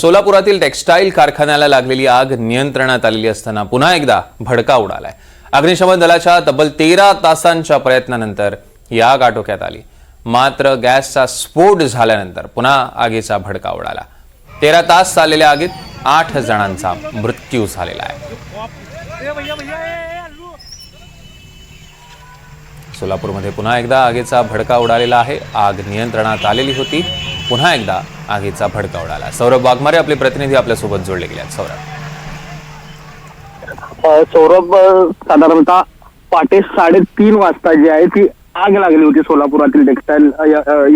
सोलापुरातील textile कारखान्याला लागलेली आग नियंत्रणात आलेली असताना पुन्हा एकदा भडका उडालाय. अग्निशमन दलाच्या तब्बल तेरा तासांच्या प्रयत्नानंतर ही आग आटोक्यात आली. मात्र गॅसचा स्फोट झाल्यानंतर पुन्हा आगीचा भडका उडाला. तेरा तास चाललेल्या आगीत आठ जणांचा मृत्यू झालेला आहे. सोलापूरमध्ये पुन्हा एकदा आगीचा भडका उडालेला आहे. आग नियंत्रणात आलेली होती. पुन्हा एकदा आगीचा भडका उडाला. सौरभ वाघमारे आपले प्रतिनिधी आपल्यासोबत जोडले गेले आहेत. सौरभ. सौरभ साधारणतः पहाटे साडेतीन वाजता जी आहे ती आग लागली होती सोलापुरातील textile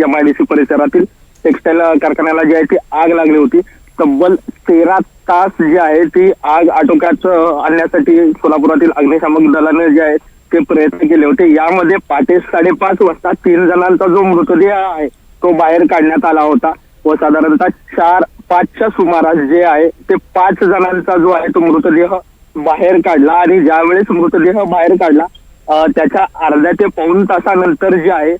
M I D C परिसरातील टेक्स्टाईल कारखान्याला जी आहे ती आग लागली होती. तब्बल तेरा तास जी आहे ती आग आटोक्यात आणण्यासाठी सोलापुरातील अग्निशामक दलाने जे आहे ते प्रयत्न केले होते. यामध्ये पहाटे साडेपाच वाजता तीन जणांचा जो मृतदेह आहे तो बाहेर काढण्यात आला होता. व साधारणतः चार पाचच्या सुमारास जे आहे ते पाच जणांचा जो आहे तो मृतदेह बाहेर काढला. आणि ज्यावेळेस मृतदेह बाहेर काढला त्याच्या अर्ध्या ते पाऊण तासानंतर जे आहे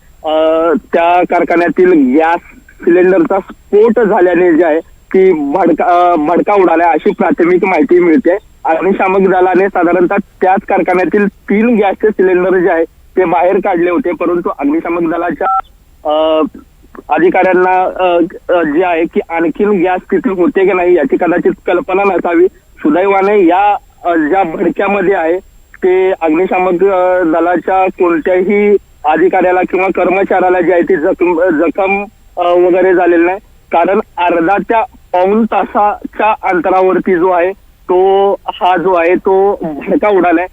त्या कारखान्यातील गॅस सिलेंडरचा स्फोट झाल्याने जे आहे ती भडका भडका उडाला. अशी प्राथमिक माहिती मिळते. अग्निशामक दलाने साधारणतः त्याच कारखान्यातील तीन गॅसचे सिलेंडर जे आहे ते बाहेर काढले होते. परंतु अग्निशामक दलाच्या अधिकाऱ्यांना जे आहे की आणखीन गॅस तिथे होते की नाही याची कदाचित कल्पना नसावी. सुदैवाने या ज्या भडक्यामध्ये आहे ते अग्निशामक दलाच्या कोणत्याही अधिकाऱ्याला किंवा कर्मचाऱ्याला जी आहे ती जखम जखम वगैरे झालेली नाही. कारण अर्धा त्या पाऊण तासाच्या अंतरावरती जो आहे तो हा जो आहे तो भडका उडालाय.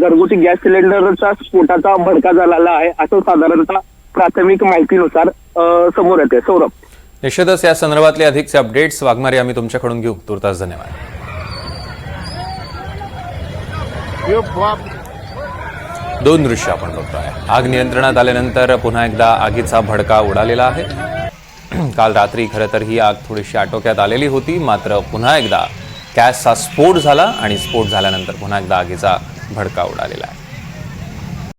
घरगुती गॅस सिलेंडरचा स्फोटाचा भडका झालेला आहे असं साधारणतः प्राथमिक माहितीनुसार समोर येते सौरभ. निश्चितच या संदर्भातले अधिकचे अपडेट्स वाघमारे आम्ही तुमच्याकडून घेऊ. तुर्तास धन्यवाद. दोन दृश्य आपण बघतोय. आग नियंत्रणात आल्यानंतर पुन्हा एकदा आगीचा भडका उडालेला आहे. काल रात्री खरं तर ही आग थोडीशी आटोक्यात आलेली होती मात्र पुन्हा एकदा गॅसचा स्फोट झाला आणि स्फोट झाल्यानंतर पुन्हा एकदा आगीचा भडका उडालेला आहे.